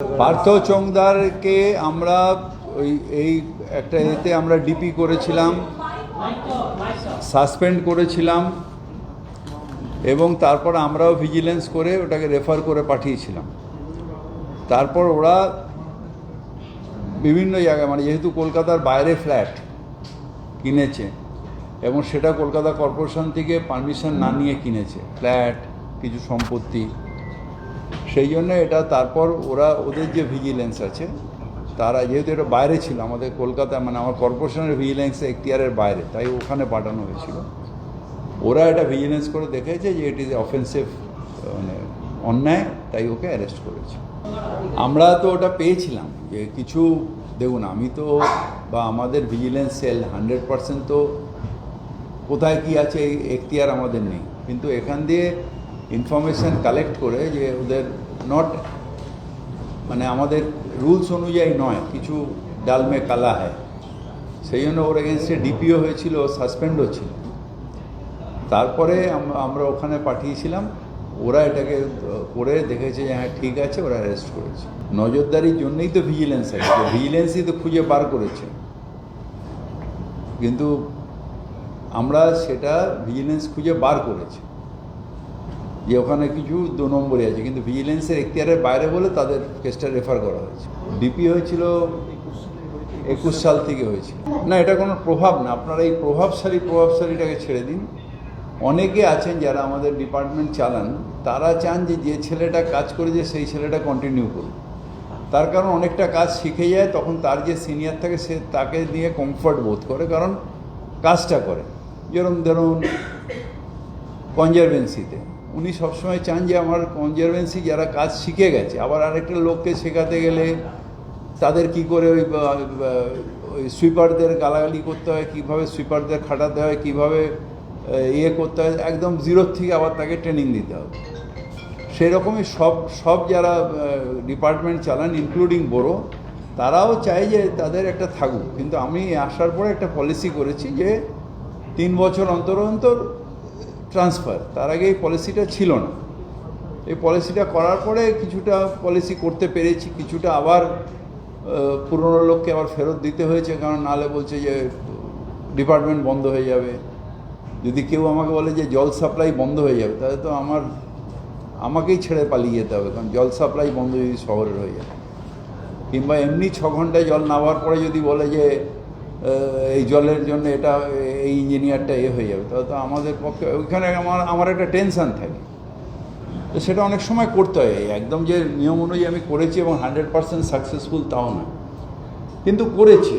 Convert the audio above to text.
পার্থ চোংদারকে আমরা ওই, এই একটা এতে আমরা ডিপি করেছিলাম, সাসপেন্ড করেছিলাম, এবং তারপর আমরাও ভিজিলেন্স করে ওটাকে রেফার করে পাঠিয়েছিলাম। তারপর ওরা বিভিন্ন জায়গায় মানে যেহেতু কলকাতার বাইরে ফ্ল্যাট কিনেছে, এবং সেটা কলকাতা কর্পোরেশন থেকে পারমিশন না নিয়ে কিনেছে, ফ্ল্যাট, কিছু সম্পত্তি সেই জন্য এটা তারপর ওরা ওদের যে ভিজিলেন্স আছে, তারা যেহেতু এটা বাইরে ছিল, আমাদের কলকাতা মানে আমার কর্পোরেশনের ভিজিলেন্স এখতিয়ারের বাইরে, তাই ওখানে পাঠানো হয়েছিল। ওরা এটা ভিজিলেন্স করে দেখেছে যে এটি অফেন্সিভ মানে অন্যায়, তাই ওকে অ্যারেস্ট করেছে। আমরা তো ওটা পেয়েছিলাম, যে কিছু, দেখুন, আমি তো, বা আমাদের ভিজিলেন্স সেল হান্ড্রেড পার্সেন্ট তো, কোথায় কি আছে এই এখতিয়ার আমাদের নেই। কিন্তু এখান দিয়ে ইনফরমেশান কালেক্ট করে যে ওদের নট মানে আমাদের রুলস অনুযায়ী নয়, কিছু ডালমে কালা হয়। সেই জন্য ওর এগেনস্টে ডিপিও হয়েছিল সাসপেন্ডও ছিল। তারপরে আমরা ওখানে পাঠিয়েছিলাম, ওরা এটাকে, করে দেখেছে যে হ্যাঁ ঠিক আছে, ওরা অ্যারেস্ট করেছে। নজরদারির জন্যই তো ভিজিলেন্স আছে ভিজিলেন্সই তো খুঁজে বার করেছে। কিন্তু আমরা সেটা ভিজিলেন্স খুঁজে বার করেছি। যে ওখানে কিছু দু নম্বরে আছে, কিন্তু ভিজিলেন্সের এখতিয়ারের বাইরে বলে তাদের কেসটা রেফার করা হয়েছে। ডিপি হয়েছিল একুশ সাল থেকে হয়েছিল না, এটা কোনো প্রভাব না, আপনারা এই প্রভাবশালী প্রভাবশালীটাকে ছেড়ে দিন। অনেকে আছেন যারা আমাদের ডিপার্টমেন্ট চালান, তারা চান যে যে ছেলেটা কাজ করেছে, সেই ছেলেটা কন্টিনিউ করুক। তার কারণ অনেকটা কাজ শিখে যায়, তখন তার যে সিনিয়র থাকে, সে তাকে নিয়ে কমফর্ট বোধ করে, কারণ কাজটা করে। যেরকম ধরুন কনজারভেন্সিতে উনি সবসময় চান যে আমার কনজারভেন্সি যারা কাজ শিখে গেছে, আবার আরেকটা লোককে শেখাতে গেলে তাদের কি করে ওই সুইপারদের গালাগালি করতে হয়, কীভাবে সুইপারদের খাটাতে হয়, কীভাবে ইয়ে করতে হয়, একদম জিরোর থেকে আবার তাকে ট্রেনিং দিতে হবে। সেই রকমই সব সব যারা ডিপার্টমেন্ট চালান ইনক্লুডিং বড়ো, তারাও চায় যে তাদের একটা থাকুক। কিন্তু আমি আসার পরে একটা পলিসি করেছি যে তিন বছর অন্তর অন্তর ট্রান্সফার তার আগে এই পলিসিটা ছিল না। এই পলিসিটা করার পরে কিছুটা পলিসি করতে পেরেছি, কিছুটা আবার পুরনো লোককে আবার ফেরত দিতে হয়েছে, কারণ নাহলে বলছে যে ডিপার্টমেন্ট বন্ধ হয়ে যাবে। যদি কেউ আমাকে বলে যে জল সাপ্লাই বন্ধ হয়ে যাবে, তাহলে তো আমার, আমাকেই ছেড়ে পালিয়ে যেতে হবে, কারণ জল সাপ্লাই বন্ধ যদি শহরের হয়ে যায়। কিংবা এমনি ছ ঘন্টায় জল নামার পরে যদি বলে যে এই জলের জন্য এটা এই ইঞ্জিনিয়ারটা এ হয়ে যাবে। তো আমাদের পক্ষে ওইখানে আমার আমার একটা টেনশান থাকে। তো সেটা অনেক সময় করতে হয়। একদম যে নিয়ম অনুযায়ী আমি করেছি এবং হান্ড্রেড পার্সেন্ট সাকসেসফুল তাও না। কিন্তু করেছি